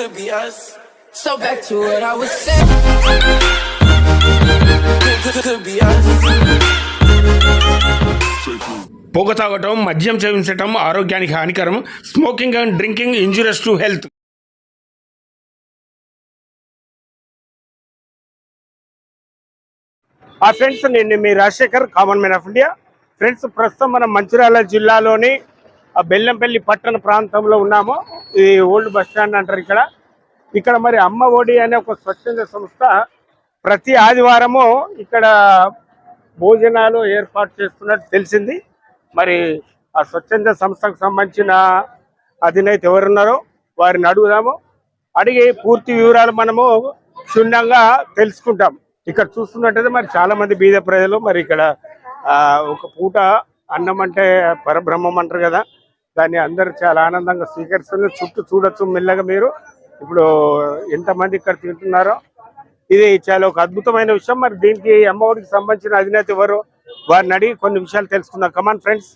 could be us. So back to what I was saying. Could, could, could be us. పొగ తాగటం మద్యం సేవించటం ఆరోగ్యానికి హానికరం smoking and drinking injurious to health ఆ ఫ్రెండ్స్ నేను మీ Rajasekhar common man of India friends ప్రస్తుతం మనం మంచిర్యాల జిల్లాలోని బెల్లంపల్లి పట్టణ ప్రాంతంలో ఉన్నాము. ఈ ఓల్డ్ బస్ స్టాండ్ అంటారు ఇక్కడ. ఇక్కడ మరి అమ్మ ఒడి అనే ఒక స్వచ్ఛంద సంస్థ ప్రతి ఆదివారము ఇక్కడ భోజనాలు ఏర్పాటు చేస్తున్నట్టు తెలిసింది. మరి ఆ స్వచ్ఛంద సంస్థకు సంబంధించిన అధినేత ఎవరున్నారో వారిని అడుగుదాము. అడిగి పూర్తి వివరాలు మనము క్షుణ్ణంగా తెలుసుకుంటాం. ఇక్కడ చూస్తున్నట్టయితే మరి చాలా మంది బీద ప్రజలు మరి ఇక్కడ ఆ, ఒక పూట అన్నం అంటే పరబ్రహ్మం అంటారు కదా. దాన్ని అందరూ చాలా ఆనందంగా స్వీకరిస్తున్నారు. చుట్టూ చూడొచ్చు మెల్లగా మీరు. ఇప్పుడు ఎంతమంది ఇక్కడ తింటున్నారో. ఇది చాలా ఒక అద్భుతమైన విషయం. మరి దీనికి అమ్మఒడికి సంబంధించిన అధినేత ఎవరు? వారిని అడిగి కొన్ని విషయాలు తెలుసుకుందాం. కమాన్ ఫ్రెండ్స్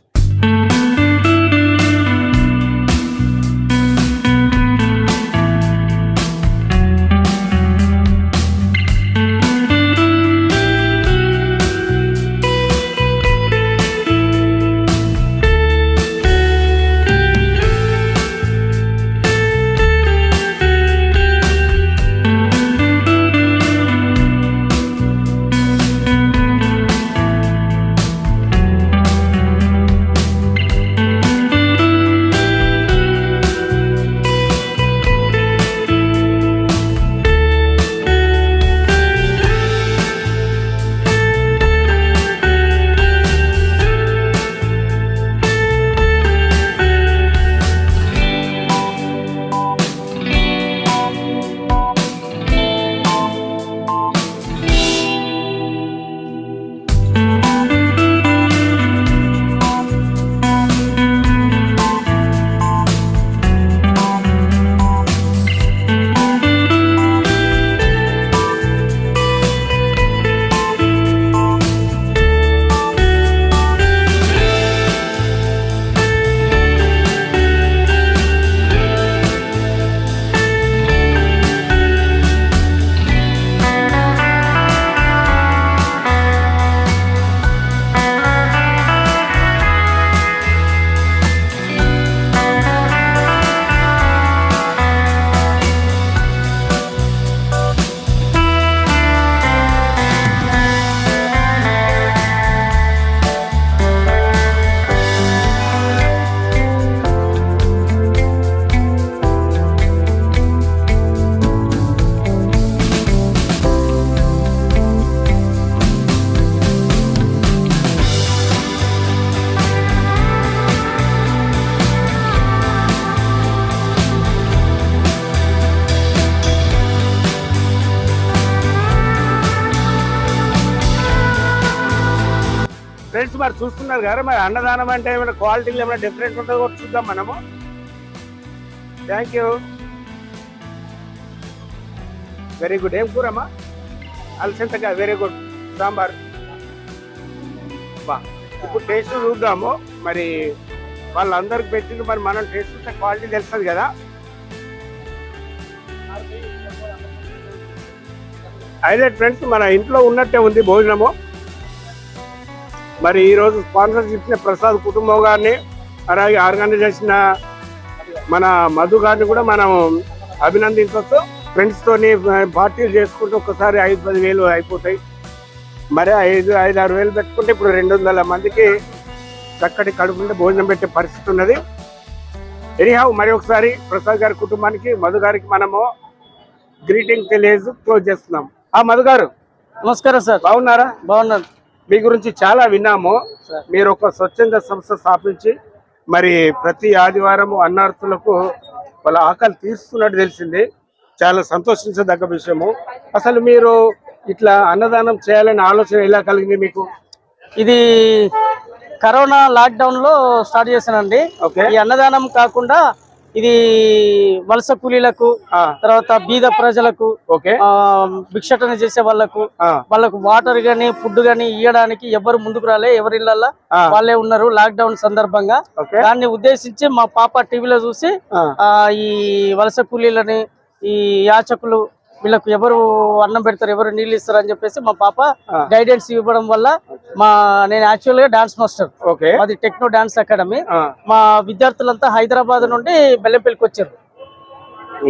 మరి చూస్తున్నారు కదా మరి అన్నదానం అంటే ఏమైనా క్వాలిటీలు ఏమైనా డిఫరెంట్ ఉంటుందో కూడా చూద్దాం మనము. థ్యాంక్ యూ వెరీ గుడ్ ఏం కూరమ్మా? అలసంతగా వెరీ గుడ్ సాంబార్. బా. ఇప్పుడు టేస్ట్ చూద్దాము. మరి వాళ్ళందరికి పెట్టింది మరి మనం టేస్ట్ చూస్తే క్వాలిటీ తెలుస్తుంది కదా. అయితే ఫ్రెండ్స్ మన ఇంట్లో ఉన్నట్టే ఉంది భోజనము. మరి ఈ రోజు స్పాన్సర్స్ ఇచ్చిన ప్రసాద్ కుటుంబం గారిని అలాగే ఆర్గనైజ్ చేసిన మన మధు గారిని కూడా మనం అభినందించవచ్చు. ఫ్రెండ్స్ తోని పార్టీలు చేసుకుంటే ఒక్కసారి ఐదు పది వేలు అయిపోతాయి. మరి ఐదు ఐదు ఆరు వేలు పెట్టుకుంటే ఇప్పుడు రెండు వందల మందికి చక్కటి కడుపుంటే భోజనం పెట్టే పరిస్థితి ఉన్నది. ఎనీహావ్ మరి ఒకసారి ప్రసాద్ గారి కుటుంబానికి మధు గారికి మనము గ్రీటింగ్ తెలియజేసి క్లోజ్ చేస్తున్నాం. ఆ మధు గారు. నమస్కారం సార్. బాగున్నారా? బాగున్నాను. మీ గురించి చాలా విన్నాము. మీరు ఒక స్వచ్ఛంద సంస్థ స్థాపించి మరి ప్రతి ఆదివారం అన్నార్థులకు వాళ్ళ ఆకలి తీరుస్తున్నట్టు తెలిసింది. చాలా సంతోషించదగ్గ విషయము. అసలు మీరు ఇట్లా అన్నదానం చేయాలనే ఆలోచన ఎలా కలిగింది మీకు? ఇది కరోనా లాక్డౌన్లో స్టార్ట్ చేశానండి. ఓకే. ఈ అన్నదానం కాకుండా ఇది వలస కూలీలకు తర్వాత బీద ప్రజలకు భిక్షాటన చేసే వాళ్ళకు వాళ్ళకు వాటర్ గాని ఫుడ్ గాని ఇవ్వడానికి ఎవరు ముందుకు రాలే ఎవరి వాళ్ళే ఉన్నారు లాక్డౌన్ సందర్భంగా. ఓకే. దాన్ని ఉద్దేశించి మా పాప టీవీలో చూసి ఈ వలస కూలీలని ఈ యాచకులు వీళ్ళకు ఎవరు అన్నం పెడతారు ఎవరు నీళ్ళు ఇస్తారు అని చెప్పేసి మా పాప. గైడెన్స్ ఇవ్వడం వల్ల మా నేను యాక్చువల్గా డాన్స్ మాస్టర్ ఓకే. మాది టెక్నో డాన్స్ అకాడమీ మా విద్యార్థులంతా హైదరాబాద్ నుండి బెల్లంపల్లికి వచ్చారు.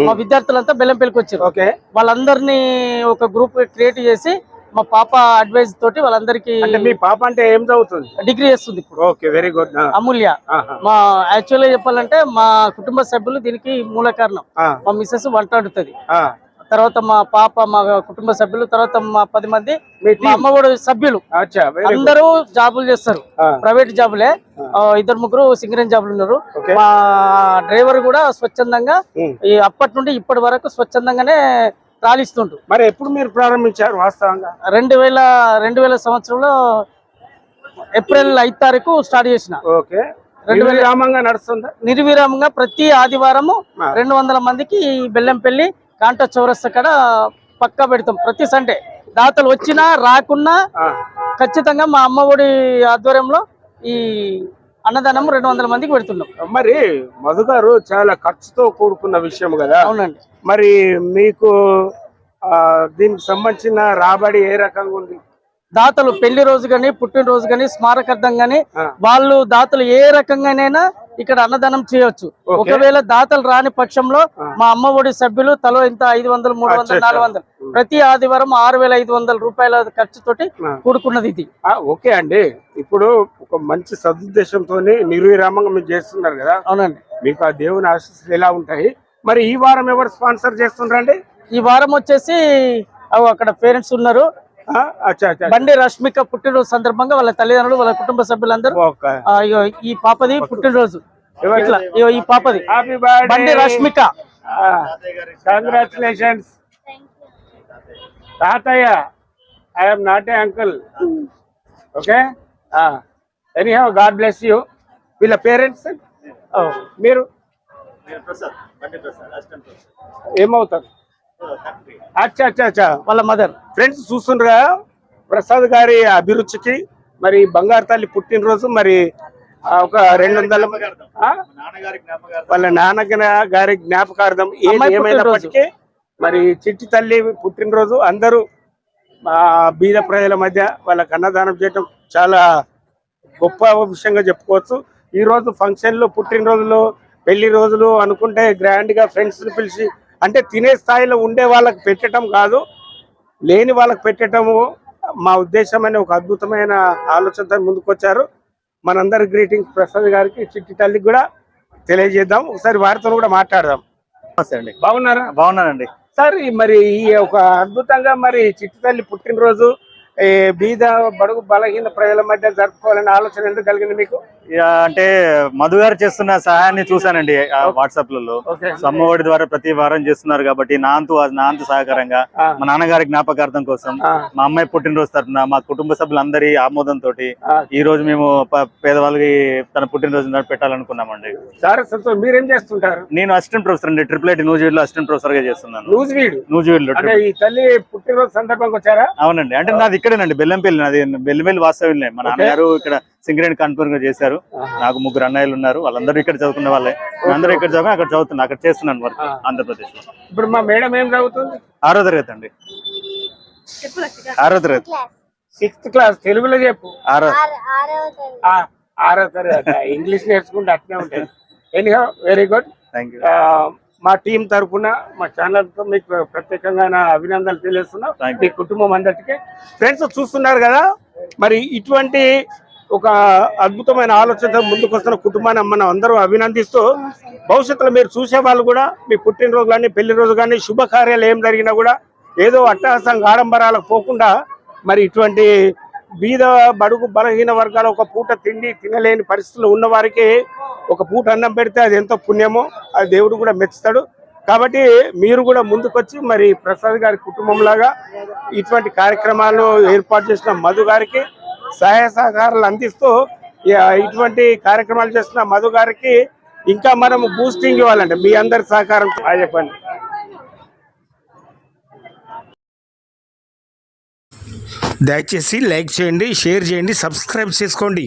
మా విద్యార్థులంతా బెల్లంపల్లికి వచ్చారు. ఓకే. వాళ్ళందరినీ ఒక గ్రూప్ క్రియేట్ చేసి మా పాప అడ్వైజ్ తోటి వాళ్ళందరికీ మీ పాప అంటే ఏం చదువుతుంది? డిగ్రీ చేస్తుంది ఇప్పుడు. Okay very good Amulya. మా యాక్చువల్గా చెప్పాలంటే మా కుటుంబ సభ్యులు దీనికి మూల కారణం. మా మిస్సెస్ వంట వండుతుంది. తర్వాత మా పాప మా కుటుంబ సభ్యులు తర్వాత మా పది మంది మీ అమ్మఒడి సభ్యులు. అందరూ జాబులు చేస్తారు. ప్రైవేట్ జాబులే. ఇద్దరు ముగ్గురు సింగరేన్ జాబులు ఉన్నారు. మా డ్రైవర్ కూడా స్వచ్ఛందంగా ఈ అప్పటి నుండి ఇప్పటి వరకు స్వచ్ఛందంగానే రాలిస్తుండ్రు మరి ఎప్పుడు మీరు ప్రారంభించారు వాస్తవంగా? రెండు వేల రెండు వేల సంవత్సరంలో ఏప్రిల్ ఐదు తారీఖు స్టార్ట్ చేసిన. ఓకే. రెండు వేల- నిర్విరామంగా ప్రతి ఆదివారము. రెండు వందల మందికి బెల్లంపల్లి కాంట చౌరస్తా కాడ పక్కా పెడతాం. ప్రతి సండే. దాతలు వచ్చినా రాకున్నా ఖచ్చితంగా మా అమ్మఒడి ఆధ్వర్యంలో ఈ అన్నదానం రెండు వందల మందికి పెడుతున్నాం. మరి మధు గారు చాలా ఖర్చుతో కూడుకున్న విషయం కదా. అవునండి. మరి మీకు దీనికి సంబంధించిన రాబడి ఏ రకంగా ఉంది? దాతలు పెళ్ళి రోజు గాని పుట్టినరోజు గాని స్మారకార్థం ఆ. వాళ్ళు దాతలు ఏ రకంగానైనా ఇక్కడ అన్నదానం చేయొచ్చు. ఒకవేళ దాతలు రాని పక్షంలో. మా అమ్మఒడి సభ్యులు తలో ఇంత ఐదు వందలు మూడు వందలు నాలుగు వందలు. ప్రతి ఆదివారం ఆరు వేల ఐదు వందల రూపాయల ఖర్చుతోటి. కూడుకున్నది ఇది. ఆ, ఓకే అండి. ఇప్పుడు ఒక మంచి సదుద్దేశంతో నిర్విరామంగా మీరు చేస్తున్నారు కదా. అవునండి. మీకు ఆ దేవుని ఆశీస్సులు ఎలా ఉంటాయి? మరి ఈ వారం ఎవరు స్పాన్సర్ చేస్తున్నారండి ఈ వారం వచ్చేసి అక్కడ పేరెంట్స్ ఉన్నారు. బండి రష్మిక పుట్టినరోజు సందర్భంగా వాళ్ళ తల్లిదండ్రులు వాళ్ళ కుటుంబ సభ్యులందరూ ఈ పాపది పుట్టినరోజు. ఇట్లా ఈ పాపది. హ్యాపీ బండి రష్మిక. కంగ్రాచులేషన్స్ తాతయ్య I'm not a uncle okay anyhow god bless you వీళ్ళ పేరెంట్స్? మీరు? ఏమవుతారు? అచ్చా అచ్చా అచ్చా. వాళ్ళ మదర్ ఫ్రెండ్స్ చూస్తుండగా ప్రసాద్ గారి అభిరుచికి మరి బంగారు తల్లి పుట్టినరోజు మరి ఒక రెండు వందల? వాళ్ళ నాన్న గారి జ్ఞాపకార్థం ఏమైనప్పటికీ మరి చిట్టి తల్లి పుట్టినరోజు అందరూ బీద ప్రజల మధ్య వాళ్ళకి అన్నదానం చేయటం చాలా గొప్ప విషయంగా చెప్పుకోవచ్చు. ఈ రోజు ఫంక్షన్లు పుట్టినరోజులు పెళ్ళి రోజులు అనుకుంటే గ్రాండ్గా ఫ్రెండ్స్ పిలిచి అంటే తినే స్థాయిలో ఉండే వాళ్ళకి పెట్టడం కాదు లేని వాళ్ళకి పెట్టడము మా ఉద్దేశం అనే ఒక అద్భుతమైన ఆలోచనతో ముందుకొచ్చారు. మనందరి గ్రీటింగ్స్ ప్రసాద్ గారికి చిట్టి తల్లికి కూడా తెలియజేద్దాం. ఒకసారి వారితో కూడా మాట్లాడదాం. నమస్తే అండి. బాగున్నారా? బాగున్నానండి. సార్ మరి ఈ ఒక అద్భుతంగా మరి చిట్టి తల్లి పుట్టినరోజు ఈ బీద బడుగు బలహీన ప్రజల మధ్య జరుపుకోవాలనే ఆలోచన ఎందుకు కలిగింది మీకు? అంటే మధు గారు చేస్తున్న సహాయాన్ని చూసానండి వాట్సాప్లలో ఓకే. సో అమ్మఒడి ద్వారా ప్రతి వారం చేస్తున్నారు కాబట్టి నాంతు నాంతు సహకారంగా. మా నాన్నగారి జ్ఞాపకార్థం కోసం. మా అమ్మాయి పుట్టినరోజు తరఫున మా కుటుంబ సభ్యులందరి ఆమోదంతో ఆ. ఈ రోజు మేము పేదవాళ్ళకి తన పుట్టినరోజు పెట్టాలనుకున్నామండి. సార్ సంతోష్. మీరేం చేస్తుంటారు? నేను అసిస్టెంట్ ప్రొఫెసర్ అండి. ట్రిపుల్ ఐటీ నూజివీడ్లో అసిస్టెంట్ ప్రొఫెసర్గా చేస్తున్నాను లూజ్ వీడు నూజివీడ్లో తల్లి పుట్టినరోజు సందర్భంగా వచ్చారా? అవునండి. అంటే నాది ఇక్కడేనండి బెల్లంపల్లి నాది బెల్లంపల్లి వాస్తవ్యం మా నాన్నగారు ఇక్కడ సింగరేణి కన్ఫర్మ్గా చేశారు నాకు ముగ్గురు అన్నయ్యలు ఉన్నారు వాళ్ళందరూ ఇక్కడ చదువుకున్న వాళ్ళే. అందరూ ఇక్కడ చదువుకుని అక్కడ చదువుతున్నా అక్కడ చేస్తున్నాను వర్క్. ఆంధ్రప్రదేశ్లో ఇప్పుడు మా మేడం ఏం చదువుతుంది? ఆరో తరగతి అండి. ఆరో తరగతి. సిక్స్త్ క్లాస్ తెలుగులో చెప్పు. ఆరో. ఆ, ఆరో తరగతి. ఇంగ్లీష్ నేర్చుకుంటే అట్నే ఉంటుంది. Anyhow very good thank you మా టీం తరఫున మా ఛానల్తో మీకు ప్రత్యేకంగా నా అభినందనలు you. మీ కుటుంబం అందరికీ. ఫ్రెండ్స్ చూస్తున్నారు కదా? మరి ఇటువంటి ఒక అద్భుతమైన ఆలోచనతో ముందుకు వస్తున్న కుటుంబాన్ని మనం అందరూ అభినందిస్తూ భవిష్యత్తులో మీరు చూసే వాళ్ళు కూడా మీ పుట్టినరోజు కానీ పెళ్ళి రోజు కానీ శుభకార్యాలు ఏం జరిగినా కూడా ఏదో అట్టహాసంగా ఆడంబరాలకు పోకుండా మరి ఇటువంటి బీద బడుగు బలహీన వర్గాల ఒక పూట తిండి తినలేని పరిస్థితుల్లో ఉన్న వారికి ఒక పూట అన్నం పెడితే అది ఎంతో పుణ్యమో అది దేవుడు కూడా మెచ్చుతాడు. కాబట్టి మీరు కూడా ముందుకొచ్చి మరి ప్రసాద్ గారి కుటుంబం లాగా ఇటువంటి కార్యక్రమాలు ఏర్పాటు చేసిన మధు గారికి సహాయ సహకారాలు అందిస్తూ ఇటువంటి కార్యక్రమాలు చేస్తున్న మధు గారికి ఇంకా మనం బూస్టింగ్ ఇవ్వాలంటే మీ అందరి సహకారం. చెప్పండి. దయచేసి లైక్ చేయండి షేర్ చేయండి సబ్స్క్రైబ్ చేసుకోండి.